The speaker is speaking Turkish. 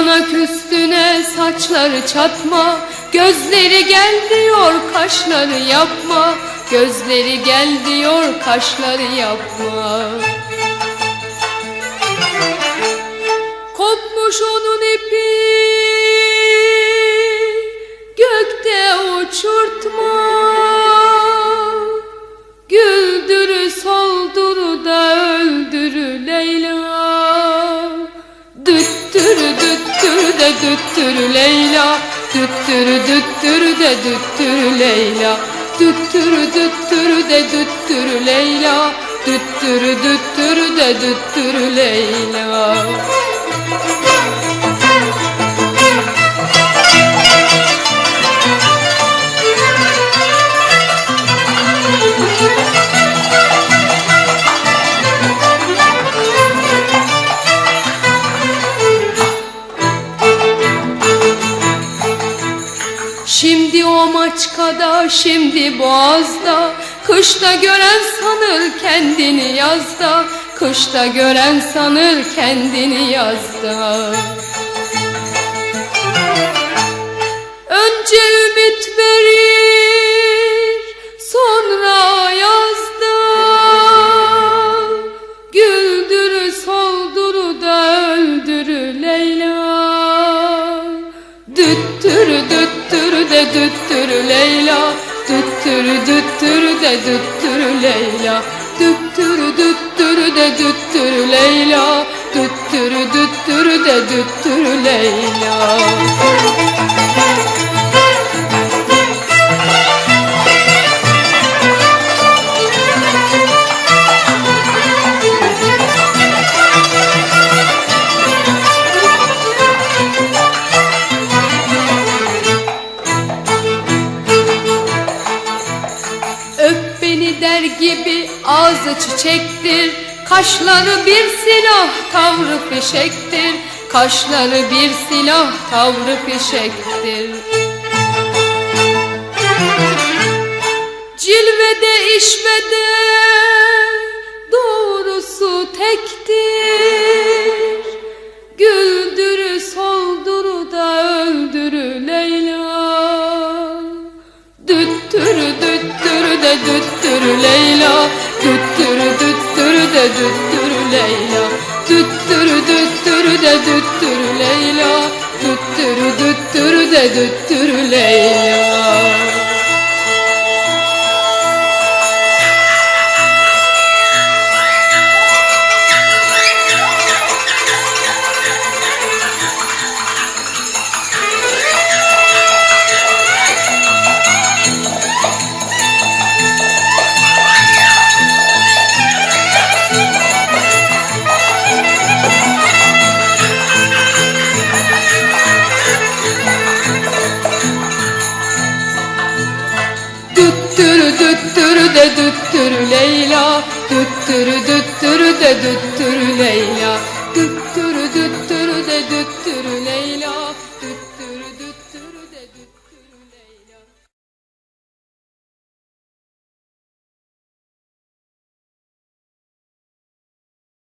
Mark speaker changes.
Speaker 1: Yanak üstüne saçları çatma Gözleri gel diyor kaşları yapma Gözleri gel diyor kaşları yapma. Kopmuş onu düttürü Leyla Düttürü düttürü de düttürü Leyla. Düttürü düttürü de düttürü Leyla Düttürü düttürü de düttürü Leyla Maçkada, şimdi boğazda Kışta gören sanır kendini yazda Kışta gören sanır kendini yazda. Önce Düttürü de düttürü Leyla. Düttürü düttürü de düttürü Leyla. Düttürü düttürü de düttürü Leyla der gibi ağzı çiçektir. Kaşları bir silah tavrı fişektir. Kaşları bir silah tavrı fişektir. Cilvede işvede doğrusu tektir. Güldürü solduru da öldürü Leyla. Düttürü düttürü de düttürü Leyla Düttürü düttürü de düttürü Leyla. Düttürü düttürü de düttürü Leyla. Düttürü düttürü de düttürü Leyla Düttürü de düttürü Leyla. Düttürü düttürü de düttürü Leyla. Düttürü düttürü